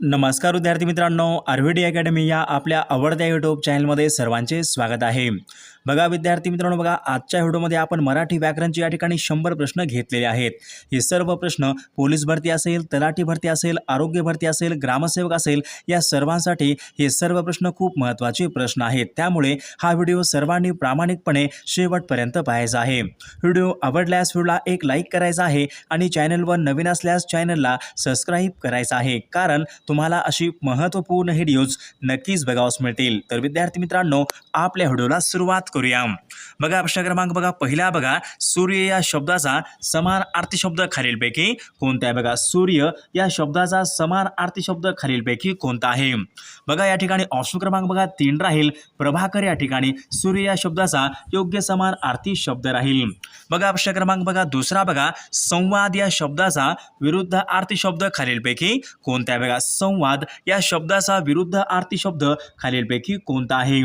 नमस्कार विद्यार्थी मित्रांनो आरव्हीडी अकॅडमी या आपल्या आवडत्या यूट्यूब चॅनलमध्ये सर्वांचे स्वागत आहे. बघा विद्यार्थी मित्रांनो बघा आजच्या व्हिडिओमध्ये आपण मराठी व्याकरणचे या ठिकाणी शंभर प्रश्न घेतलेले आहेत. हे सर्व प्रश्न पोलीस भरती असेल तलाठी भरती असेल आरोग्य भरती असेल ग्रामसेवक असेल या सर्वांसाठी हे सर्व प्रश्न खूप महत्त्वाचे प्रश्न आहेत. त्यामुळे हा व्हिडिओ सर्वांनी प्रामाणिकपणे शेवटपर्यंत पाहायचा आहे. व्हिडिओ आवडल्यास व्हिडिओला एक लाईक करायचा आहे आणि चॅनलवर नवीन असल्यास चॅनलला सबस्क्राईब करायचा आहे. कारण तुम्हाला अशी महत्त्वपूर्ण व्हिडिओज नक्कीच बघावस मिळतील. तर विद्यार्थी मित्रांनो आपल्या व्हिडिओला सुरुवात करूया. बघा प्रश्न क्रमांक बघा. पहिला बघा सूर्य या शब्दाचा समान अर्थशब्द खालीलपैकी कोणता आहे? बघा सूर्य या शब्दाचा समान अर्थशब्द खालीलपैकी कोणता आहे? बघा या ठिकाणी ऑप्शन क्रमांक बघा तीन राहील. प्रभाकर या ठिकाणी सूर्य या शब्दाचा योग्य समान आर्थिक शब्द राहील. बघा प्रश्न क्रमांक बघा दुसरा बघा संवाद या शब्दाचा विरुद्ध आर्थिक शब्द खालीलपैकी कोणता आहे? बघा संवाद या शब्दाचा विरुद्ध आरती शब्द खालीलपैकी कोणता आहे?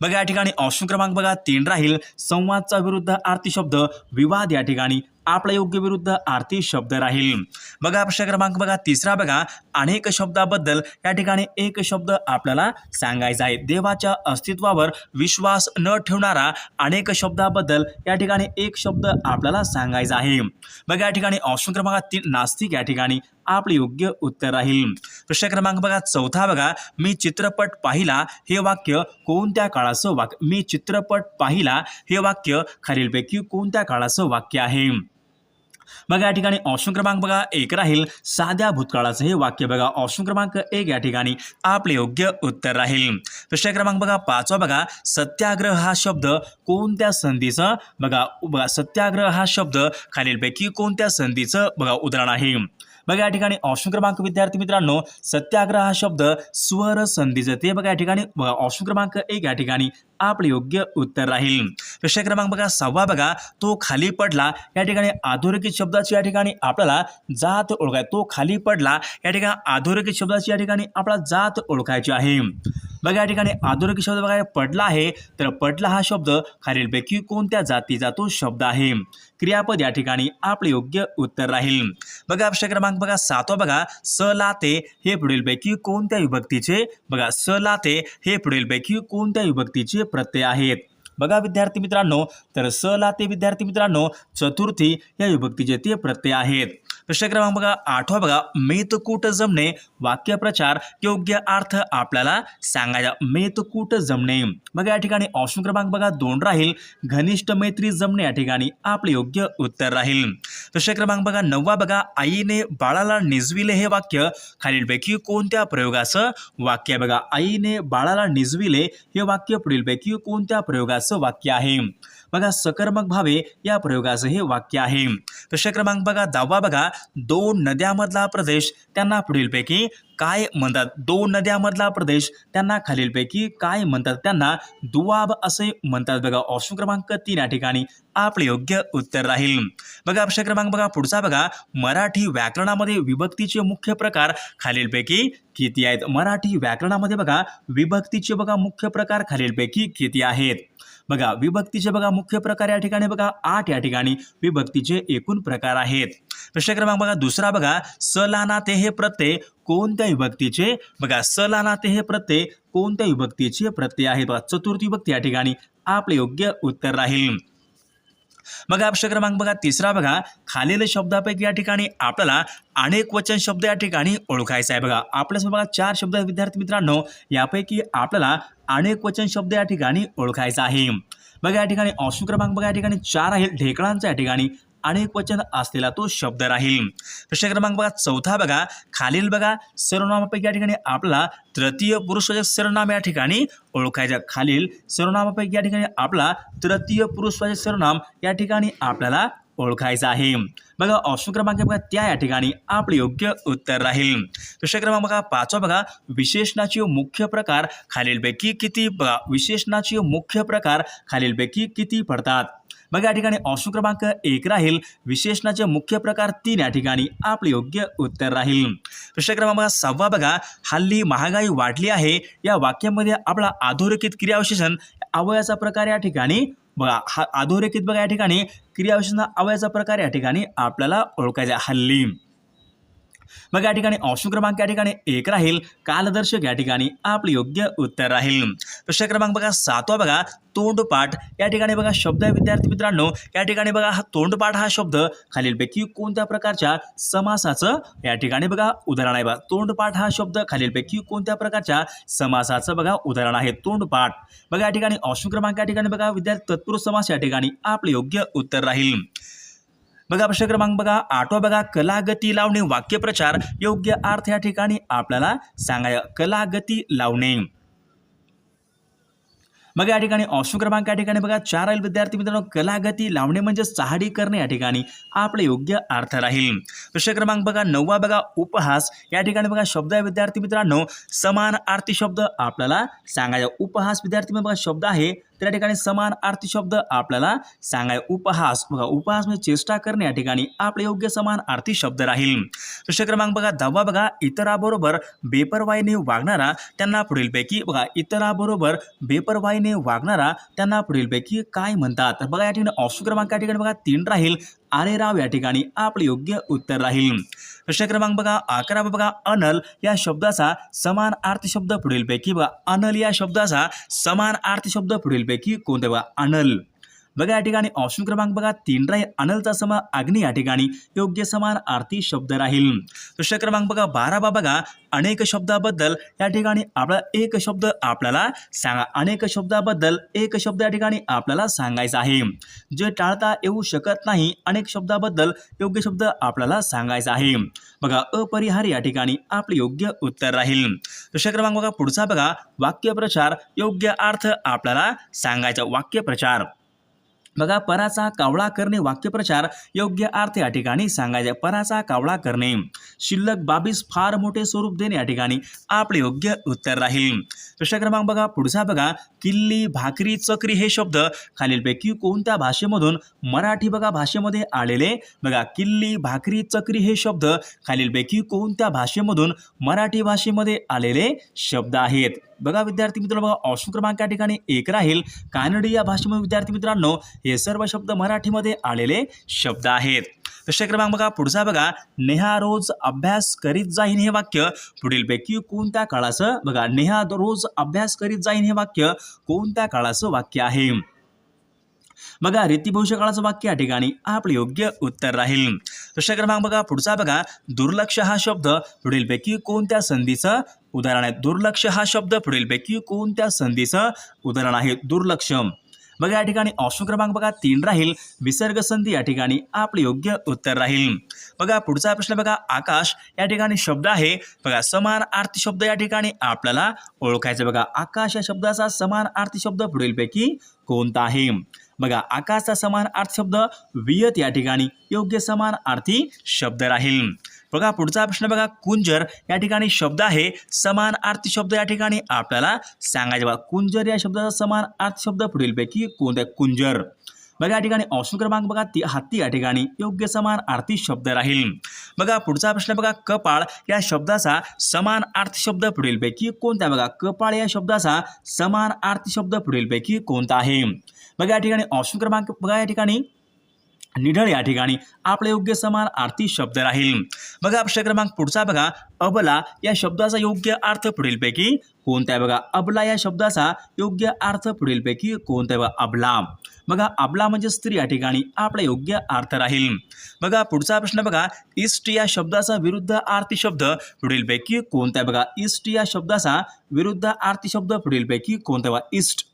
बघा या ठिकाणी ऑप्शन क्रमांक बघा तीन राहील. संवादचा विरुद्ध आरती शब्द विवाद या ठिकाणी आपला योग्य विरुद्ध आरती शब्द राहील. बघा प्रश्न क्रमांक बघा तिसरा बघा. अनेक शब्दाबद्दल या ठिकाणी एक शब्द आपल्याला सांगायचा आहे. देवाच्या अस्तित्वावर विश्वास न ठेवणारा अनेक शब्दाबद्दल या ठिकाणी एक शब्द आपल्याला सांगायचा आहे. बघा या ठिकाणी ऑप्शन क्रमांक तीन नास्तिक या ठिकाणी आपले योग्य उत्तर राहील. प्रश्न क्रमांक बघा चौथा बघा. मी चित्रपट पाहिला हे वाक्य कोणत्या काळाचं वाक्य? मी चित्रपट पाहिला हे वाक्य खालीलपैकी कोणत्या काळाचं वाक्य आहे? बघा या ठिकाणी ऑप्शन क्रमांक बघा एक राहील. साध्या भूतकाळाचं हे वाक्य बघा. ऑप्शन क्रमांक एक या ठिकाणी आपले योग्य उत्तर राहील. प्रश्न क्रमांक बघा पाचवा बघा. सत्याग्रह हा शब्द कोणत्या संधीचा बघा बघा सत्याग्रह हा शब्द खालीलपैकी कोणत्या संधीचं बघा उदाहरण आहे. बघा या ठिकाणी ऑप्शन क्रमांक विद्यार्थी मित्रांनो सत्याग्रह हा शब्द स्वर संधीचं ते बघा या ठिकाणी ऑप्शन क्रमांक एक या ठिकाणी आपले योग्य उत्तर राहील. प्रश्न क्रमांक बघा सहावा बघा तो खाली पडला या ठिकाणी अधोरेखित शब्दाची या ठिकाणी आपल्याला जात ओळखाय. तो खाली पडला या ठिकाणी अधोरेखित शब्दाची या ठिकाणी आपला जात ओळखायची आहे. बघा या ठिकाणी आधुनिक शब्द बघा पडला आहे. तर पडला हा शब्द खालीलपैकी कोणत्या जातीचा तो शब्द आहे? क्रियापद या ठिकाणी आपले योग्य उत्तर राहील. बघा प्रश्न क्रमांक बघा सातवा बघा. स लाते हे पुढीलपैकी कोणत्या विभक्तीचे? बघा स लाते हे पुढीलपैकी कोणत्या विभक्तीचे प्रत्यय आहेत? बघा विद्यार्थी मित्रांनो तर स लाते विद्यार्थी मित्रांनो चतुर्थी या विभक्तीचे ते प्रत्यय आहेत. प्रश्न क्रमांक बघा आठवा बघा मेतकूट जमणे वाक्यप्रचार योग्य अर्थ आपल्याला सांगायचा. मेतकूट जमणे बघा या ठिकाणी ऑप्शन क्रमांक बघा दोन राहील. घनिष्ठ मैत्री जमणे या ठिकाणी आपले योग्य उत्तर राहील. प्रश्न क्रमांक बघा नववा बघा आईने बाळाला निजविले हे वाक्य खालीलपैकी कोणत्या प्रयोगाचं वाक्य बघा आईने बाळाला निजविले हे वाक्य पुढीलपैकी कोणत्या प्रयोगाचं वाक्य आहे? बघा सकर्मक भावे या प्रयोगाचं हे वाक्य आहे. प्रश्न क्रमांक बघा दहावा बघा. दोन नद्यामधला प्रदेश त्यांना पुढीलपैकी काय म्हणतात? दोन नद्यामधला प्रदेश त्यांना खालीलपैकी काय म्हणतात? त्यांना दुवाब असे म्हणतात बघा. ऑप्शन क्रमांक तीन या ठिकाणी आपले योग्य उत्तर राहील. बघा प्रश्न क्रमांक बघा. पुढचा बघा. मराठी व्याकरणामध्ये विभक्तीचे मुख्य प्रकार खालीलपैकी किती आहेत? मराठी व्याकरणामध्ये बघा विभक्तीचे बघा मुख्य प्रकार खालीलपैकी किती आहेत? बघा विभक्तीचे बघा मुख्य प्रकार या ठिकाणी बघा आठ या ठिकाणी विभक्तीचे एकूण प्रकार आहेत. प्रश्न क्रमांक बघा दुसरा बघा सलानाते हे प्रत्यय कोणत्या विभक्तीचे? बघा सलानाते हे प्रत्यय कोणत्या विभक्तीचे प्रत्यय आहेत? बघा चतुर्थ विभक्ती या ठिकाणी आपले योग्य उत्तर राहील. बघा प्रश्न क्रमांक बघा तिसरा बघा खालील शब्दापैकी या ठिकाणी आपल्याला अनेक वचन शब्द या ठिकाणी ओळखायचा आहे बघा आपल्यासमोर बघा चार शब्द विद्यार्थी मित्रांनो. यापैकी आपल्याला अनेक वचन शब्द या ठिकाणी ओळखायचा आहे. बघा या ठिकाणी ऑप्शन क्रमांक बघा या ठिकाणी चार आहे ढेकळांचा या ठिकाणी अनेक वचन असलेला तो शब्द राहील. प्रश्न क्रमांक बघा चौथा बघा खालील बघा सर्वनामापैकी या ठिकाणी आपला तृतीय पुरुषवाचक सर्वनाम या ठिकाणी ओळखायचा. खालील सर्वनामापैकी या ठिकाणी आपला तृतीय पुरुषवाचक सर्वनाम या ठिकाणी आपल्याला ओळखायचं आहे. बघा ऑप्शन क्रमांक बघा त्या या ठिकाणी आपले योग्य उत्तर राहील. प्रश्न क्रमांक बघा पाचवा बघा विशेषणाचे मुख्य प्रकार खालीलपैकी किती बघा विशेषणाचे मुख्य प्रकार खालीलपैकी किती पडतात? मग या ठिकाणी ऑप्शन क्रमांक एक राहील. विशेषणाचे मुख्य प्रकार तीन या ठिकाणी आपले योग्य उत्तर राहील. प्रश्न क्रमांक बघा सहावा बघा हल्ली महागाई वाढली आहे. या वाक्यामध्ये आपला अधोरेखित क्रियाविशेषण अवयाचा प्रकार या ठिकाणी बघा हा अधोरेखित बघा या ठिकाणी. क्रियाविशेषण अवयाचा प्रकार या ठिकाणी आपल्याला ओळखायचा हल्ली मग या ठिकाणी ऑप्शन क्रमांक या ठिकाणी एक राहील. कालदर्शक या ठिकाणी आपलं योग्य उत्तर राहील. प्रश्न क्रमांक बघा सातवा बघा तोंडपाठ. या ठिकाणी बघा शब्द आहे विद्यार्थी मित्रांनो. या ठिकाणी बघा हा तोंडपाठ हा शब्द खालीलपैकी कोणत्या प्रकारच्या समासाचं या ठिकाणी बघा उदाहरण आहे बघा. तोंडपाठ हा शब्द खालीलपैकी कोणत्या प्रकारच्या समासाचं बघा उदाहरण आहे. तोंडपाठ. बघा या ठिकाणी ऑप्शन क्रमांक या ठिकाणी बघा विद्यार्थी तत्पुरुष समास या ठिकाणी आपलं योग्य उत्तर राहील. बघा प्रश्न क्रमांक बघा. आठवा बघा कलागती लावणे वाक्यप्रचार योग्य अर्थ या ठिकाणी आपल्याला सांगाय कलागती लावणे. मग या ठिकाणी ऑप्शन क्रमांक या ठिकाणी बघा. चार राहील विद्यार्थी मित्रांनो कलागती लावणे म्हणजे चहाडी करणे या ठिकाणी आपले योग्य अर्थ राहील. प्रश्न क्रमांक बघा नववा बघा उपहास. या ठिकाणी बघा शब्द आहे विद्यार्थी मित्रांनो समान आरती शब्द आपल्याला सांगायचा. उपहास विद्यार्थी मित्रांनो बघा शब्द आहे तर या ठिकाणी समान आरती शब्द आपल्याला सांगाय उपहास. बघा उपहास म्हणजे चेष्टा करणे या ठिकाणी आपले योग्य समान आर्थिक शब्द राहील. प्रश्न क्रमांक बघा दहावा बघा इतराबरोबर बेपरवाईने वागणारा त्यांना पुढीलपैकी बघा इतराबरोबर बेपरवाईने वागणारा त्यांना पुढीलपैकी काय म्हणतात? तर बघा या ठिकाणी ऑप्शन क्रमांक या ठिकाणी बघा तीन राहील. आरेराव या ठिकाणी आपले योग्य उत्तर राहील. प्रश्न क्रमांक बघा अकरा बघा अनल या शब्दाचा समान अर्थ शब्द पुढीलपैकी बघा. अनल या शब्दाचा समान अर्थ शब्द पुढीलपैकी कोणते बघा? अनल. बघा या ठिकाणी ऑप्शन क्रमांक बघा. तीन राहील अनलचा समान अग्नी या ठिकाणी योग्य समान आरती शब्द राहील. प्रश्न क्रमांक बघा बारा बा बघा. अनेक शब्दाबद्दल या ठिकाणी आपला एक शब्द आपल्याला सांगा. अनेक शब्दाबद्दल एक शब्द या ठिकाणी आपल्याला सांगायचा आहे. जे टाळता येऊ शकत नाही अनेक शब्दाबद्दल योग्य शब्द आपल्याला सांगायचा आहे. बघा अपरिहार या ठिकाणी आपले योग्य उत्तर राहील. प्रश्न क्रमांक बघा पुढचा बघा. वाक्यप्रचार योग्य अर्थ आपल्याला सांगायचा. वाक्यप्रचार. बघा पराचा कावळा करणे वाक्यप्रचार योग्य अर्थ या ठिकाणी सांगायचे. पराचा कावळा करणे. शिल्लक बाबीस फार मोठे स्वरूप देणे या ठिकाणी आपले योग्य उत्तर राहील. प्रश्न क्रमांक बघा पुढचा बघा. किल्ली भाकरी चक्री हे शब्द खालीलपैकी कोणत्या भाषेमधून मराठी बघा भाषेमध्ये आलेले? बघा किल्ली भाकरी चक्री हे शब्द खालीलपैकी कोणत्या भाषेमधून मराठी भाषेमध्ये आलेले शब्द आहेत? बघा विद्यार्थी मित्रांनो बघा ऑप्शन क्रमांक या ठिकाणी एक राहील. कानडी या भाषेमध्ये विद्यार्थी मित्रांनो हे सर्व शब्द मराठीमध्ये आलेले शब्द आहेत. प्रश्न क्रमांक बघा पुढचा बघा. नेहा रोज अभ्यास करीत जाईन हे वाक्य. पुढीलपैकी कोणत्या काळाचं? बघा नेहा रोज अभ्यास करीत जाईन हे वाक्य कोणत्या काळाचं वाक्य आहे? बघा रीतिभविष्य काळाचं वाक्य या ठिकाणी आपले योग्य उत्तर राहील. प्रश्न क्रमांक बघा पुढचा बघा. दुर्लक्ष हा शब्द. पुढीलपैकी कोणत्या संधीचं? उदाहरण आहे दुर्लक्ष हा शब्द पुढीलपैकी कोणत्या संधीचं उदाहरण आहे? दुर्लक्ष बघा या ठिकाणी ऑप्शन क्रमांक बघा तीन राहील. विसर्ग संधी या ठिकाणी आपले योग्य उत्तर राहील. बघा पुढचा प्रश्न बघा आकाश या ठिकाणी शब्द आहे. बघा समान आर्थिक शब्द या ठिकाणी आपल्याला ओळखायचं बघा आकाश या शब्दाचा समान आर्थिक शब्द पुढीलपैकी कोणता आहे? बघा आकाशचा समान अर्थ शब्द वियत या ठिकाणी योग्य समान अर्थी शब्द राहील. बघा पुढचा प्रश्न बघा. कुंजर या ठिकाणी शब्द आहे. समान अर्थ शब्द या ठिकाणी आपल्याला सांगायचे बघा. कुंजर या शब्दाचा समान अर्थ शब्द पुढीलपैकी कोणता आहे? कुंजर. बघा या ठिकाणी ऑप्शन क्रमांक बघा. ती हत्ती या ठिकाणी योग्य समान आरती शब्द राहील. बघा पुढचा प्रश्न बघा. कपाळ या शब्दाचा समान अर्थ शब्द पुढीलपैकी कोणता बघा कपाळ या शब्दाचा समान अर्थ शब्द पुढीलपैकी कोणता आहे? बघा या ठिकाणी ऑप्शन क्रमांक बघा. या ठिकाणी निढळ या ठिकाणी आपले योग्य समान आरती शब्द राहील. बघा प्रश्न क्रमांक पुढचा बघा. अबला या शब्दाचा योग्य अर्थ पुढीलपैकी कोणता आहे बघा? अबला या शब्दाचा योग्य अर्थ पुढीलपैकी कोणता आहे बघा? अबला. बघा अबला म्हणजे स्त्री या ठिकाणी आपला योग्य अर्थ राहील. बघा पुढचा प्रश्न बघा. इष्ट या शब्दाचा विरुद्ध आरती शब्द पुढीलपैकी कोणता आहे बघा? इष्ट या शब्दाचा विरुद्ध आरती शब्द पुढीलपैकी कोणता बघा? इष्ट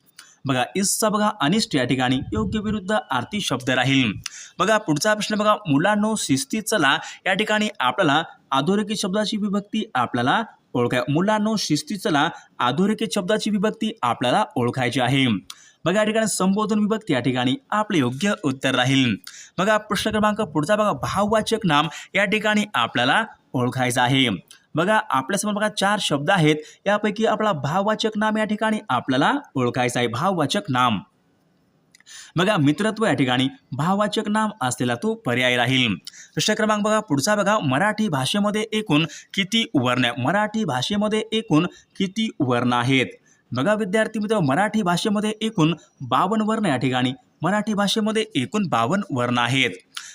बघा इसचा बघा अनिष्ट या ठिकाणी योग्य विरुद्ध आरती शब्द राहील. बघा पुढचा प्रश्न बघा मुलांनो शिस्ती चला. या ठिकाणी आपल्याला अधोरेखित शब्दाची विभक्ती आपल्याला ओळखाय मुलांनो शिस्ती चला. अधोरेखित शब्दाची विभक्ती आपल्याला ओळखायची आहे. बघा या ठिकाणी संबोधन विभक्ती या ठिकाणी आपले योग्य उत्तर राहील. बघा प्रश्न क्रमांक पुढचा बघा भाववाचक नाम. या ठिकाणी आपल्याला ओळखायचं आहे. बघा आपल्यासमोर बघा चार शब्द आहेत. यापैकी आपला भाववाचक नाम या ठिकाणी आपल्याला ओळखायचं आहे. भाववाचक नाम. बघा मित्रत्व या ठिकाणी भाववाचक नाम असलेला तो पर्याय राहील. प्रश्न क्रमांक बघा पुढचा बघा. मराठी भाषेमध्ये एकूण किती वर्ण मराठी भाषेमध्ये एकूण किती वर्ण आहेत? बघा विद्यार्थी मित्र मराठी भाषेमध्ये एकूण बावन्न वर्ण या ठिकाणी. मराठी भाषेमध्ये एकूण बावन्न वर्ण आहेत.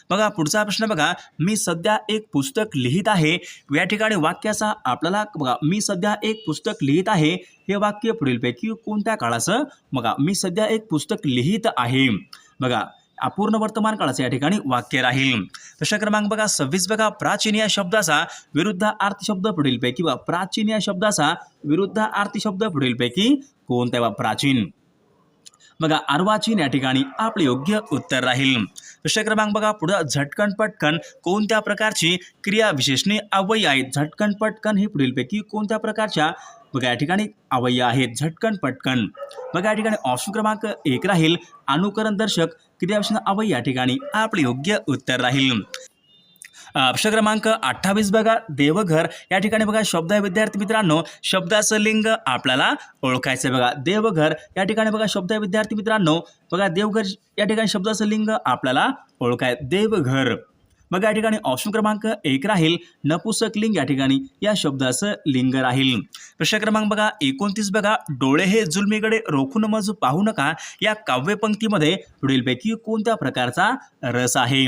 बघा पुढचा प्रश्न बघा. मी सध्या एक पुस्तक लिहित आहे. या ठिकाणी वाक्याचा आपल्याला बघा मी सध्या एक पुस्तक लिहित आहे. हे वाक्य पुढीलपैकी कोणत्या काळाचं? बघा मी सध्या एक पुस्तक लिहित आहे. बघा अपूर्ण वर्तमान काळाचं या ठिकाणी वाक्य राहील. प्रश्न क्रमांक बघा सव्वीस बघा प्राचीन या शब्दाचा विरुद्ध शब्द पुढीलपैकी वा प्राचीन या शब्दाचा विरुद्ध शब्द पुढीलपैकी कोणता वा प्राचीन. बघा अर्वाचीन या ठिकाणी आपले योग्य उत्तर राहील. प्रश्न क्रमांक बघा पुढं झटकन पटकन कोणत्या प्रकारची क्रिया विशेषणे अवयी आहेत? झटकन पटकन हे पुढीलपैकी कोणत्या प्रकारच्या? बघा या ठिकाणी अवय्य आहेत. झटकन पटकन. बघा या ठिकाणी ऑप्शन क्रमांक एक राहील. अनुकरण दर्शक क्रियाविशेषण अवय्य या ठिकाणी आपले योग्य उत्तर राहील. प्रश्न क्रमांक अठ्ठावीस बघा. देवघर या ठिकाणी बघा शब्द आहे विद्यार्थी मित्रांनो. शब्दाचं लिंग आपल्याला ओळखायचं आहे बघा. देवघर या ठिकाणी बघा शब्द आहे विद्यार्थी मित्रांनो. बघा देवघर या ठिकाणी शब्दाचं लिंग आपल्याला ओळखाय देवघर. बघा या ठिकाणी ऑप्शन क्रमांक एक राहील. नपुसक लिंग या ठिकाणी या शब्दाचं लिंग राहील. प्रश्न क्रमांक बघा एकोणतीस बघा. डोळे हे जुलमीकडे रोखून मज पाहू नका. या काव्यपंक्तीमध्ये पुढीलपैकी कोणत्या प्रकारचा रस आहे?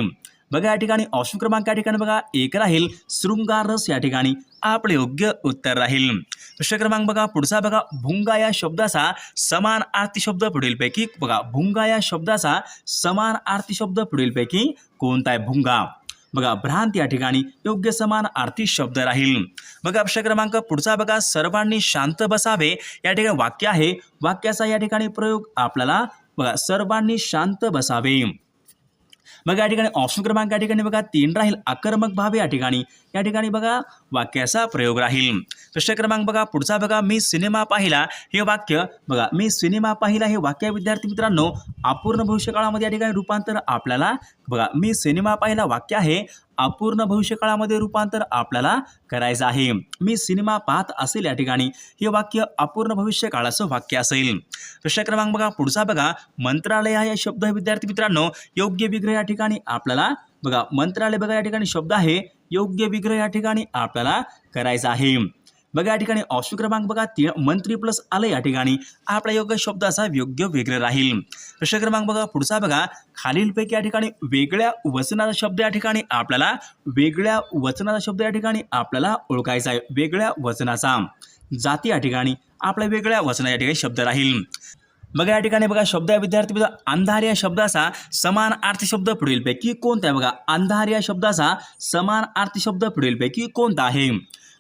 बघा या ठिकाणी ऑप्शन क्रमांक या ठिकाणी बघा एक राहील. शृंगार रस या ठिकाणी आपले योग्य उत्तर राहील. प्रश्न क्रमांक बघा पुढचा बघा भुंगा या शब्दाचा समान आरती शब्द पुढीलपैकी बघा भुंगा या शब्दाचा समान आरती शब्द पुढीलपैकी कोणता आहे? भुंगा. बघा भ्रांत या ठिकाणी योग्य समान आर्थिक शब्द राहील. बघा प्रश्न क्रमांक पुढचा बघा सर्वांनी शांत बसावे. या ठिकाणी वाक्य आहे. वाक्याचा या ठिकाणी प्रयोग आपल्याला बघा सर्वांनी शांत बसावे. मग या ठिकाणी ऑप्शन क्रमांक या ठिकाणी बघा तीन राहील. आक्रमक भाव या ठिकाणी. या ठिकाणी बघा वाक्याचा प्रयोग राहील. प्रश्न क्रमांक बघा पुढचा बघा मी सिनेमा पाहिला हे वाक्य बघा मी सिनेमा पाहिला हे वाक्य विद्यार्थी मित्रांनो अपूर्ण भविष्यकाळामध्ये या ठिकाणी रूपांतर आपल्याला बघा मी सिनेमा पाहिला वाक्य आहे अपूर्ण भविष्यकाळामध्ये रूपांतर आपल्याला करायचं आहे. मी सिनेमा पाहत असेल या ठिकाणी. हे वाक्य अपूर्ण भविष्यकाळाचं वाक्य असेल. प्रश्न क्रमांक बघा. पुढचा बघा. मंत्रालय हा या शब्द विद्यार्थी मित्रांनो. योग्य विग्रह या ठिकाणी आपल्याला बघा. मंत्रालय बघा या ठिकाणी शब्द आहे. योग्य विग्रह या ठिकाणी आपल्याला करायचा आहे. बघा या ठिकाणी ऑप्शन क्रमांक बघा तीन मंत्री प्लस आलं या ठिकाणी. आपला योग्य शब्दाचा योग्य वेगळं राहील. प्रश्न क्रमांक बघा पुढचा बघा. खालीलपैकी या ठिकाणी वेगळ्या वचनाचा शब्द या ठिकाणी आपल्याला वेगळ्या वचनाचा शब्द या ठिकाणी आपल्याला ओळखायचा आहे. वेगळ्या वचनाचा. जाती या ठिकाणी आपल्या वेगळ्या वचना या ठिकाणी शब्द राहील. बघा या ठिकाणी बघा शब्द आहे विद्यार्थी बघा अंधार या शब्दाचा समान अर्थ शब्द पुढीलपैकी कोणता आहे? बघा अंधार या शब्दाचा समान अर्थ शब्द पुढीलपैकी कोणता आहे?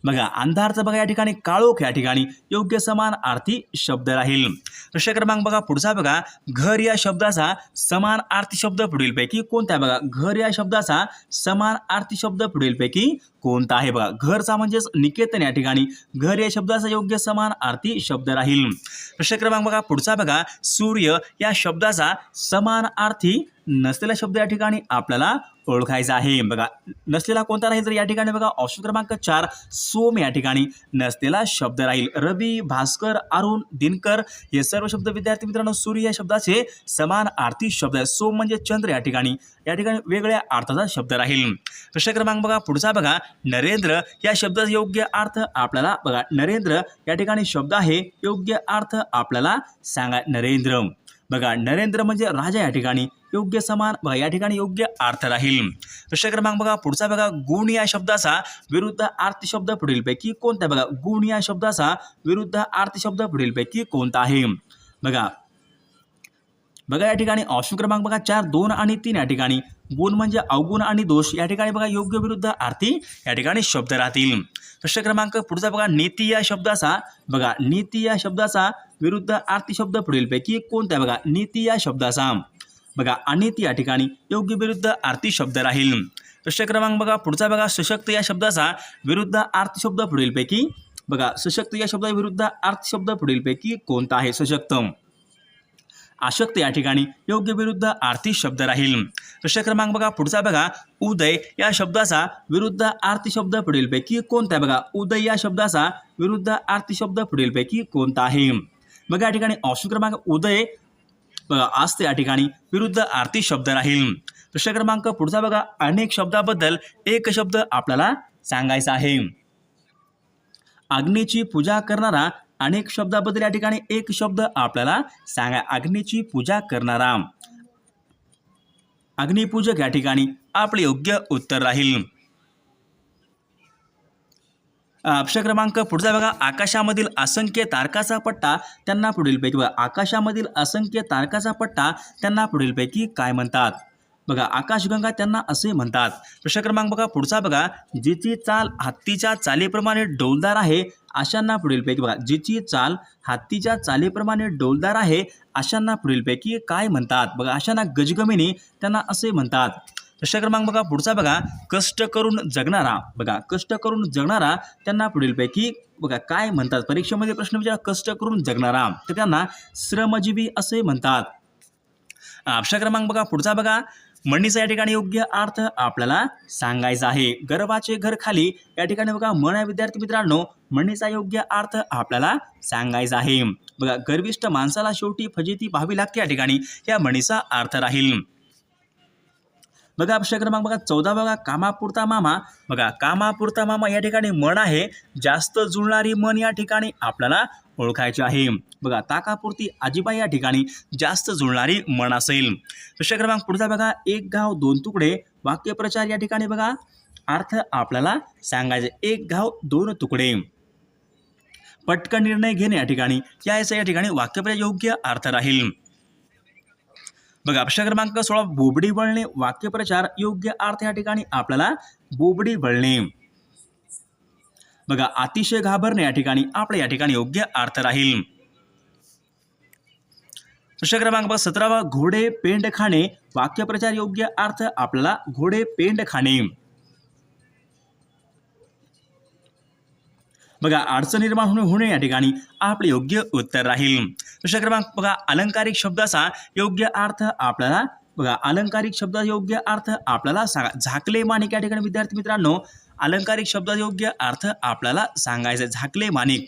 बघा अंधारचं बघा या ठिकाणी काळोख या ठिकाणी योग्य समान आर्थी शब्द राहील. प्रश्न क्रमांक बघा पुढचा बघा घर या शब्दाचा समान आर्थी शब्द पुढीलपैकी कोणता आहे बघा? घर या शब्दाचा समान आर्थी शब्द पुढीलपैकी कोणता आहे बघा? घरचा म्हणजेच निकेतन या ठिकाणी घर या शब्दाचा योग्य समान आर्थी शब्द राहील. प्रश्न क्रमांक बघा पुढचा बघा सूर्य या शब्दाचा समान आर्थी नसलेला शब्द या ठिकाणी आपल्याला ओळखायचा आहे. बघा नसलेला कोणता राहील तर या ठिकाणी बघा ऑप्शन क्रमांक चार सोम या ठिकाणी नसलेला शब्द राहील. रवी भास्कर अरुण दिनकर हे सर्व शब्द विद्यार्थी मित्रांनो सूर्य या शब्दाचे समान आर्थिक शब्द आहे सोम म्हणजे चंद्र या ठिकाणी. या ठिकाणी वेगळ्या अर्थाचा शब्द राहील. प्रश्न क्रमांक बघा पुढचा बघा नरेंद्र या शब्दाचा योग्य अर्थ आपल्याला बघा नरेंद्र या ठिकाणी शब्द आहे योग्य अर्थ आपल्याला सांगा नरेंद्र. बघा नरेंद्र म्हणजे राजा या ठिकाणी. योग्य समान बघा या ठिकाणी योग्य अर्थ राहील. प्रश्न क्रमांक बघा पुढचा बघा गुण या शब्दाचा विरुद्ध अर्थ शब्द पुढीलपैकी कोणता बघा गुण या शब्दाचा विरुद्ध अर्थ शब्द पुढीलपैकी कोणता आहे? बघा. बघा या ठिकाणी ऑप्शन क्रमांक बघा चार दोन आणि तीन या ठिकाणी. गुण म्हणजे अवगुण आणि दोष या ठिकाणी बघा योग्य विरुद्ध आरती या ठिकाणी शब्द राहतील. प्रश्न क्रमांक पुढचा बघा नीती या शब्दाचा बघा नीती या शब्दाचा विरुद्ध आरती शब्द पुढीलपैकी कोणता कोणत्या बघा नीती या शब्दाचा. बघा अनिती या ठिकाणी योग्य विरुद्ध आरती शब्द राहील. प्रश्न क्रमांक बघा पुढचा बघा सशक्त या शब्दाचा विरुद्ध आर्थ शब्द पुढीलपैकी बघा सशक्त या शब्दाविरुद्ध अर्थ शब्द पुढीलपैकी कोणता आहे? सशक्त. आशक्त या ठिकाणी योग्य विरुद्ध आर्थिक शब्द राहील. प्रश्न क्रमांक बघा पुढचा बघा उदय या शब्दाचा विरुद्ध आर्थिक शब्द पुढीलपैकी कोणता आहे? बघा उदय या शब्दाचा विरुद्ध आर्थिक शब्द पुढीलपैकी कोणता आहे? बघा या ठिकाणी ऑप्शन क्रमांक उदय आज या ठिकाणी विरुद्ध आरती शब्द राहील. प्रश्न क्रमांक पुढचा बघा. अनेक शब्दाबद्दल एक शब्द आपल्याला सांगायचा आहे. अग्नीची पूजा करणारा अनेक शब्दाबद्दल या ठिकाणी एक शब्द आपल्याला सांगा. अग्नीची पूजा करणारा. अग्निपूजक या ठिकाणी आपले योग्य उत्तर राहील. ऑप्शन क्रमांक पुढचा बघा. आकाशामधील असंख्य तारकाचा पट्टा त्यांना पुढीलपैकी बघा. आकाशामधील असंख्य तारकाचा पट्टा त्यांना पुढीलपैकी काय म्हणतात? बघा आकाशगंगा त्यांना असे म्हणतात. प्रश्न क्रमांक बघा. पुढचा बघा. जिची चाल हत्तीच्या चालीप्रमाणे डौलदार आहे अशांना पुढीलपैकी बघा. जिची चाल हत्तीच्या चालीप्रमाणे डौलदार आहे अशांना पुढीलपैकी काय म्हणतात? बघा अशांना गजगमिनी त्यांना असे म्हणतात. प्रश्न क्रमांक बघा पुढचा बघा कष्ट करून जगणारा. बघा कष्ट करून जगणारा त्यांना पुढीलपैकी बघा काय म्हणतात? परीक्षेमध्ये प्रश्न विचार कष्ट करून जगणारा. तर त्यांना श्रमजीवी असे म्हणतात. प्रश्न क्रमांक बघा पुढचा बघा. म्हणणीचा या ठिकाणी योग्य अर्थ आपल्याला सांगायचा आहे. गर्भाचे घर खाली या ठिकाणी बघा मन आहे विद्यार्थी मित्रांनो म्हणणीचा योग्य अर्थ आपल्याला सांगायचा आहे. बघा गर्विष्ठ माणसाला शेवटी फजिती पाहावी लागते या ठिकाणी. या म्हणीचा अर्थ राहील. बघा प्रश्न क्रमांक बघा चौदा बघा कामापुरता मामा. बघा कामापुरता मामा या ठिकाणी मन आहे. जास्त जुळणारी मन या ठिकाणी आपल्याला ओळखायची आहे. बघा ताकापुरती अजिबा या ठिकाणी जास्त जुळणारी मन असेल. प्रश्न क्रमांक पुढचा बघा एक गाव दोन तुकडे. वाक्यप्रचार या ठिकाणी बघा. अर्थ आपल्याला सांगायचे एक गाव दोन तुकडे. पटकन निर्णय घेणे या ठिकाणी याचा या ठिकाणी वाक्यप्रचार योग्य अर्थ राहील. बघा प्रश्न क्रमांक सोळा बोबडी वळणे वाक्यप्रचार योग्य अर्थ या ठिकाणी आपल्याला बोबडी वळणे. बघा अतिशय घाबरणे या ठिकाणी आपल्या या ठिकाणी योग्य अर्थ राहील. प्रश्न क्रमांक सतरावा घोडे पेंड खाणे. वाक्यप्रचार योग्य अर्थ आपल्याला घोडे पेंड खाणे. बघा अडचण निर्माण होणे होणे या ठिकाणी आपले योग्य उत्तर राहील. प्रश्न क्रमांक? बघा अलंकारिक शब्दाचा योग्य अर्थ आपल्याला बघा अलंकारिक शब्दाचा योग्य अर्थ आपल्याला सांगा झाकले माणिक या ठिकाणी विद्यार्थी मित्रांनो अलंकारिक शब्दाचा योग्य अर्थ आपल्याला सांगायचा झाकले माणिक.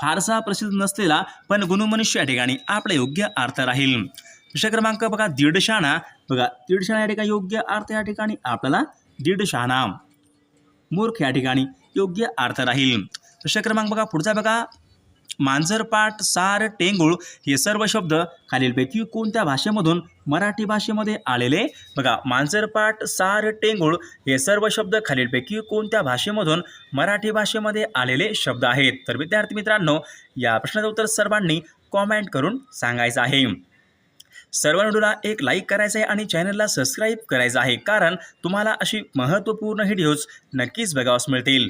फारसा प्रसिद्ध नसलेला पण गुणमनुष्य या ठिकाणी आपला योग्य अर्थ राहील. प्रश्न क्रमांक? बघा दीडशाणा बघा दीडशाणा या ठिकाणी योग्य अर्थ या ठिकाणी आपल्याला दीडशाणा मूर्ख या ठिकाणी योग्य अर्थ राहील. प्रश्न क्रमांक? बघा पुढचा बघा. मांजरपाट सार टेंगुळ हे सर्व शब्द खालीलपैकी कोणत्या भाषेमधून मराठी भाषेमध्ये आलेले? बघा मांजरपाट सार टेंगुळ हे सर्व शब्द खालीलपैकी कोणत्या भाषेमधून मराठी भाषेमध्ये आलेले शब्द आहेत? तर विद्यार्थी मित्रांनो या प्रश्नाचं उत्तर सर्वांनी कॉमेंट करून सांगायचं आहे. सर्व व्हिडिओला एक लाईक करायचं आहे आणि चॅनलला सबस्क्राईब करायचं आहे. कारण तुम्हाला अशी महत्त्वपूर्ण व्हिडिओज नक्कीच बघावस मिळतील.